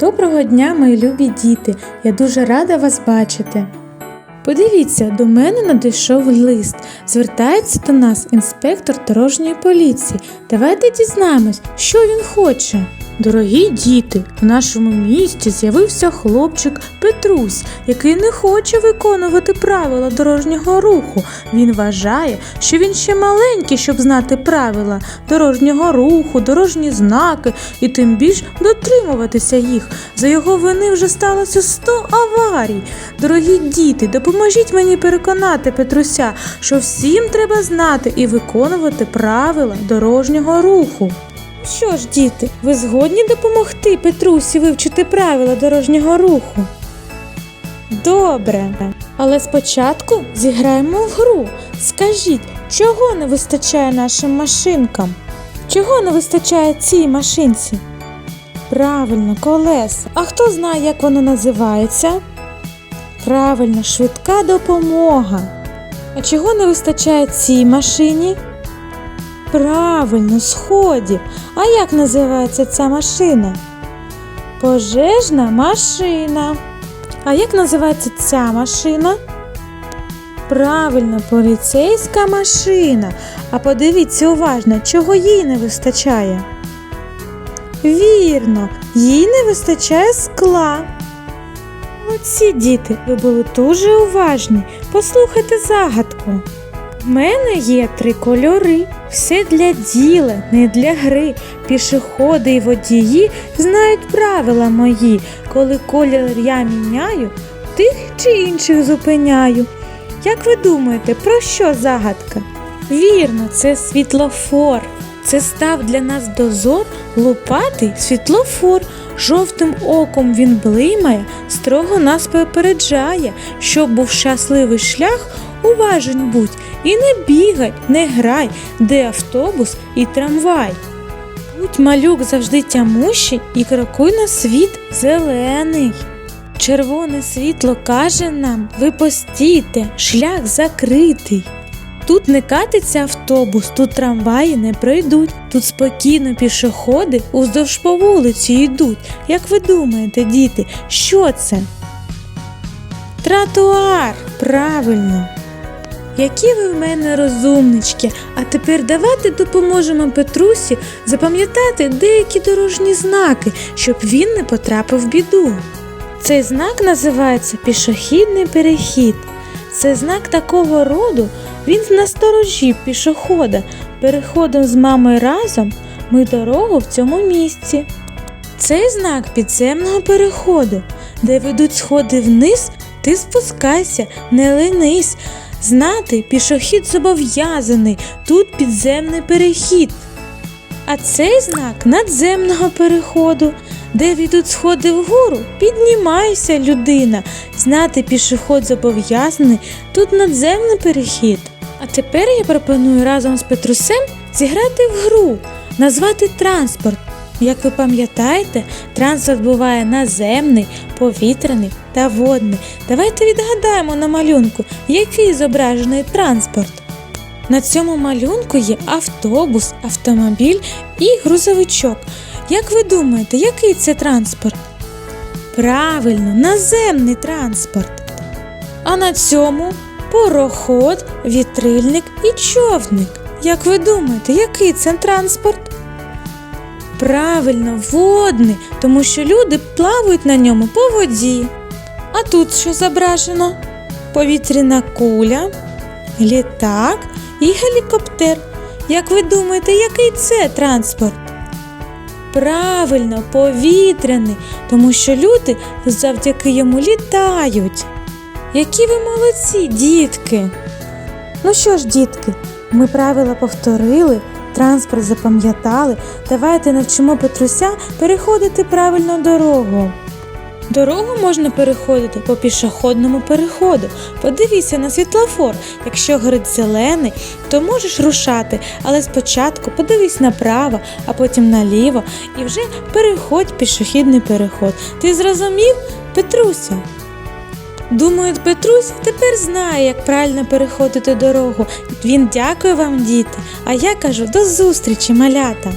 Доброго дня, мої любі діти! Я дуже рада вас бачити. Подивіться, до мене надійшов лист. Звертається до нас інспектор дорожньої поліції. Давайте дізнаємось, що він хоче. Дорогі діти, в нашому місті з'явився хлопчик Петрусь, який не хоче виконувати правила дорожнього руху. Він вважає, що він ще маленький, щоб знати правила дорожнього руху, дорожні знаки і тим більш дотримуватися їх. За його вини вже сталося 100 аварій. Дорогі діти, допоможіть мені переконати Петруся, що всім треба знати і виконувати правила дорожнього руху. Що ж, діти, ви згодні допомогти Петрусі вивчити правила дорожнього руху? Добре. Але спочатку зіграємо в гру. Скажіть, чого не вистачає нашим машинкам? Чого не вистачає цій машинці? Правильно, колеса. А хто знає, як воно називається? Правильно, швидка допомога. А чого не вистачає цій машині? Правильно, сходів. А як називається ця машина? Пожежна машина. А як називається ця машина? Правильно, поліцейська машина. А подивіться уважно, чого їй не вистачає. Вірно, їй не вистачає скла. Оці діти, ви були дуже уважні. Послухайте загадку. В мене є три кольори, все для діла, не для гри. Пішоходи і водії знають правила мої. Коли колір я міняю, тих чи інших зупиняю. Як ви думаєте, про що загадка? Вірно, це світлофор. Це став для нас дозор лупатий світлофор. Жовтим оком він блимає, строго нас попереджає, щоб був щасливий шлях, уважень будь і не бігай, не грай, де автобус і трамвай. Будь малюк завжди тямущий і крокуй на світ зелений. Червоне світло каже нам, ви постійте, шлях закритий. Тут не катиться автобус, тут трамваї не пройдуть. Тут спокійно пішоходи уздовж по вулиці йдуть. Як ви думаєте, діти, що це? Тротуар, правильно. Які ви в мене розумнички. А тепер давайте допоможемо Петрусі запам'ятати деякі дорожні знаки, щоб він не потрапив в біду. Цей знак називається пішохідний перехід. Це знак такого роду, він насторожі пішохода. Переходом з мамою разом ми дорогу в цьому місці. Цей знак підземного переходу, де ведуть сходи вниз, ти спускайся, не ленись. Знати, пішохід зобов'язаний, тут підземний перехід. А цей знак надземного переходу, де ведуть сходи вгору, піднімайся, людина. Знати пішохід зобов'язаний, тут надземний перехід. А тепер я пропоную разом з Петрусем зіграти в гру, назвати транспорт. Як ви пам'ятаєте, транспорт буває наземний, повітряний та водний. Давайте відгадаємо на малюнку, який зображений транспорт. На цьому малюнку є автобус, автомобіль і грузовичок. Як ви думаєте, який це транспорт? Правильно, наземний транспорт. А на цьому пороход, вітрильник і човник. Як ви думаєте, який це транспорт? Правильно, водний, тому що люди плавають на ньому по воді. А тут що зображено? Повітряна куля, літак і гелікоптер. Як ви думаєте, який це транспорт? Правильно, повітряний, тому що люди завдяки йому літають. Які ви молодці, дітки! Ну що ж, дітки, ми правила повторили, транспорт запам'ятали. Давайте навчимо Петруся переходити правильно дорогу. Дорогу можна переходити по пішохідному переходу. Подивіться на світлофор. Якщо горить зелений, то можеш рушати, але спочатку подивись направо, а потім наліво і вже переходь пішохідний переход. Ти зрозумів, Петруся? Думаю, Петрусь тепер знає, як правильно переходити дорогу. Він дякує вам, діти. А я кажу до зустрічі, малята.